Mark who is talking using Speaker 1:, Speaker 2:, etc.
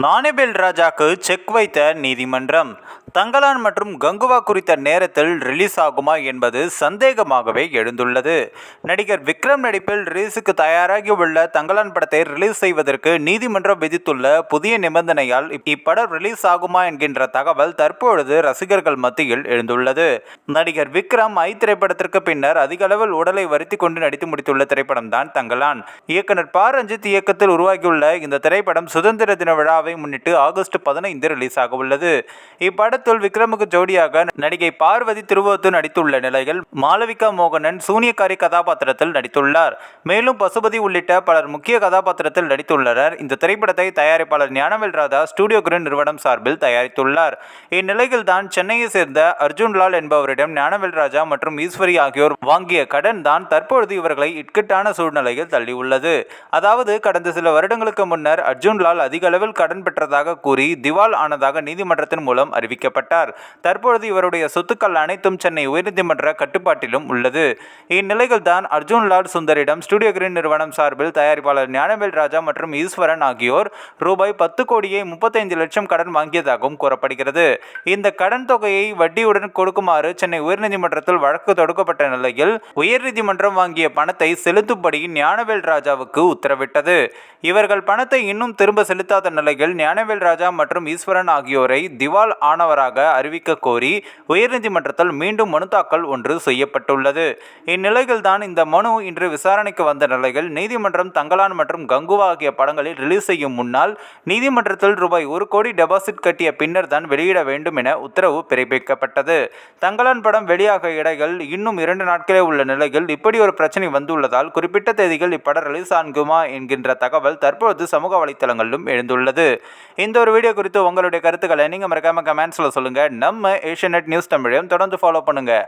Speaker 1: நானேபேல் ராஜாக்கு செக் வைத்த நீதிமன்றம். தங்கலான் மற்றும் கங்குவா குறித்த நேரத்தில் ரிலீஸ் ஆகுமா என்பது சந்தேகமாகவே எழுந்துள்ளது. நடிகர் விக்ரம் நடிப்பில் ரிலீஸுக்கு தயாராகி உள்ள தங்கலான் படத்தை ரிலீஸ் செய்வதற்கு நீதிமன்றம் விதித்துள்ள புதிய நிபந்தனையால் இப்படம் ரிலீஸ் ஆகுமா என்கின்ற தகவல் தற்பொழுது ரசிகர்கள் மத்தியில் எழுந்துள்ளது. நடிகர் விக்ரம் ஐ திரைப்படத்திற்கு பின்னர் அதிக அளவில் உடலை வருத்தி கொண்டு நடித்து முடித்துள்ள திரைப்படம் தான் தங்கலான். இயக்குனர் ப. ரஞ்சித் இயக்கத்தில் உருவாகியுள்ள இந்த திரைப்படம் சுதந்திர தின விழாவை முன்னிட்டு ஆகஸ்ட் பதினைந்து ரிலீஸ் ஆக உள்ளது இப்படத்தில் விக்ரமுக்கு ஜோடியாக நடிகை பார்வதி திருவோத்து நடித்துள்ள நிலையில் மாளவிகா மோகனன் சூனியக்காரி கதாபாத்திரத்தில் நடித்துள்ளார். மேலும் பசுபதி உள்ளிட்ட பலர் முக்கிய கதாபாத்திரத்தில் நடித்துள்ளனர். இந்த திரைப்படத்தை தயாரிப்பாளர் ஞானவேல் ராதா ஸ்டுடியோ கிரன் நிறுவனம் சார்பில் தயாரித்துள்ளார். இந்நிலையில் தான் சென்னையை சேர்ந்த அர்ஜுன் லால் என்பவரிடம் ஞானவேல் ராஜா மற்றும் ஈஸ்வரி ஆகியோர் வாங்கிய கடன் தான் தற்பொழுது இவர்களை இக்கட்டான சூழ்நிலையில் தள்ளியுள்ளது. அதாவது கடந்த சில வருடங்களுக்கு முன்னர் அர்ஜுன் லால் அதிக அளவில் கடன் பெற்றதாக கூறி திவால் ஆனதாக நீதிமன்றத்தின் மூலம் அறிவிக்கப்பட்டார் தற்பொழுது இவருடைய சொத்துக்கள் அனைத்தும் சென்னை உயர்நீதிமன்ற கட்டுப்பாட்டிலும் உள்ளது. இந்நிலையில் தான் அர்ஜுன் லால் சுந்தரிடம் ஸ்டுடியோ கிரீன் நிறுவனம் சார்பில் தயாரிப்பாளர் ஞானவேல் ராஜா மற்றும் ஈஸ்வரன் ஆகியோர் ரூபாய் பத்து கோடியை முப்பத்தைந்து லட்சம் கடன் வாங்கியதாகவும் கூறப்படுகிறது. இந்த கடன் தொகையை வட்டியுடன் கொடுக்குமாறு சென்னை உயர்நீதிமன்றத்தில் வழக்கு தொடுக்கப்பட்ட நிலையில் உயர்நீதிமன்றம் வாங்கிய பணத்தை செலுத்தும்படி ஞானவேல் ராஜாவுக்கு உத்தரவிட்டது. இவர்கள் பணத்தை இன்னும் திரும்ப செலுத்தாத நிலையில் ஞானவேல் ராஜா மற்றும் ஈஸ்வரன் ஆகியோரை திவால் ஆனவராக அறிவிக்க கோரி உயர்நீதிமன்றத்தில் மீண்டும் மனு தாக்கல் ஒன்று செய்யப்பட்டுள்ளது. இந்நிலையில் தான் இந்த மனு இன்று விசாரணைக்கு வந்த நிலையில் நீதிமன்றம் தங்கலான் மற்றும் கங்குவா ஆகிய படங்களை ரிலீஸ் செய்யும் முன்னால் நீதிமன்றத்தில் ரூபாய் ஒரு கோடி டெபாசிட் கட்டிய பின்னர் தான் வெளியிட வேண்டும் என உத்தரவு பிறப்பிக்கப்பட்டது. தங்கலான் படம் வெளியாக இடைகள் இன்னும் இரண்டு நாட்களே உள்ள நிலையில் இப்படி ஒரு பிரச்சனை வந்துள்ளதால் குறிப்பிட்ட தேதிகள் இப்படம் ரிலீஸ் ஆகுமா என்கின்ற தகவல் தற்பொழுது சமூக வலைத்தளங்களிலும் எழுந்துள்ளது. இந்த ஒரு வீடியோ குறித்து உங்களுடைய கருத்துக்களை நீங்கள் மறக்காம கமெண்ட்ஸில் சொல்லுங்கள் நம்ம ஏஷியநெட் நியூஸ் தமிழையும் தொடர்ந்து ஃபாலோ பண்ணுங்கள்